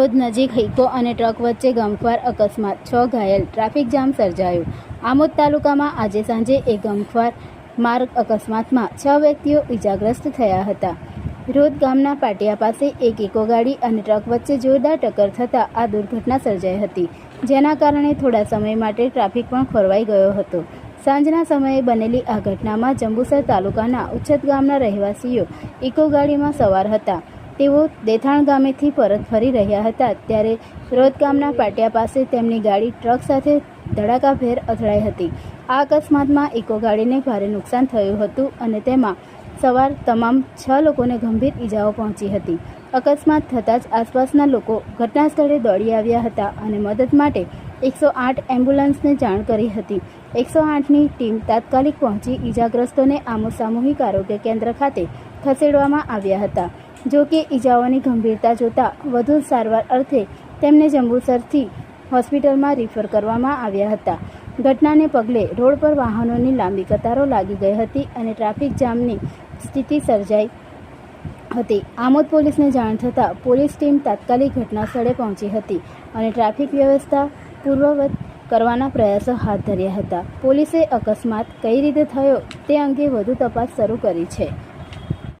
Road નજીક હિકો અને truck વચ્ચે ગમખ્વાર અકસ્માત. છ ઘાયલ. ટ્રાફિક જામ સર્જાયો. આમોદ તાલુકામાં આજે સાંજે એક ગમખ્વાર માર્ગ અકસ્માતમાં છ વ્યક્તિઓ ઇજાગ્રસ્ત થયા હતા. રોદ ગામના પાટિયા પાસે એક ઇકો ગાડી અને ટ્રક વચ્ચે જોરદાર ટક્કર થતાં આ દુર્ઘટના સર્જાઈ હતી. જેના કારણે થોડા સમય માટે ટ્રાફિક પણ ખોરવાઈ ગયો હતો. સાંજના સમયે બનેલી આ ઘટનામાં જંબુસર તાલુકાના ઉચ્છત ગામના રહેવાસીઓ ઇકો ગાડીમાં સવાર હતા. તેઓ દેથાણ ગામેથી પરત ફરી રહ્યા હતા. ત્યારે રોદ ગામના પાટિયા પાસે તેમની ગાડી ટ્રક સાથે ધડાકાભેર અથડાઈ હતી. આ અકસ્માતમાં ઇકો ગાડીને ભારે નુકસાન થયું હતું અને તેમાં સવાર તમામ છ લોકોને ગંભીર ઈજાઓ પહોંચી હતી. અકસ્માત થતાં જ આસપાસના લોકો ઘટના સ્થળે દોડી આવ્યા હતા અને મદદ માટે એકસો આઠ એમ્બ્યુલન્સને જાણ કરી હતી. એકસો આઠની ટીમ તાત્કાલિક પહોંચી ઈજાગ્રસ્તોને આમો સામૂહિક આરોગ્ય કેન્દ્ર ખાતે ખસેડવામાં આવ્યા હતા. જો કે ઈજાઓની ગંભીરતા જોતા વધુ સારવાર અર્થે તેમને જંબુસરથી હોસ્પિટલમાં રિફર કરવામાં આવ્યા હતા. ઘટનાને પગલે રોડ પર વાહનોની લાંબી કતારો લાગી ગઈ હતી અને ટ્રાફિક જામની સ્થિતિ સર્જાઈ હતી. આમોદ પોલીસને જાણ થતાં પોલીસ ટીમ તાત્કાલિક ઘટના સ્થળે પહોંચી હતી અને ટ્રાફિક વ્યવસ્થા પૂર્વવત કરવાના પ્રયાસો હાથ ધર્યા હતા. પોલીસે અકસ્માત કઈ રીતે થયો તે અંગે વધુ તપાસ શરૂ કરી છે.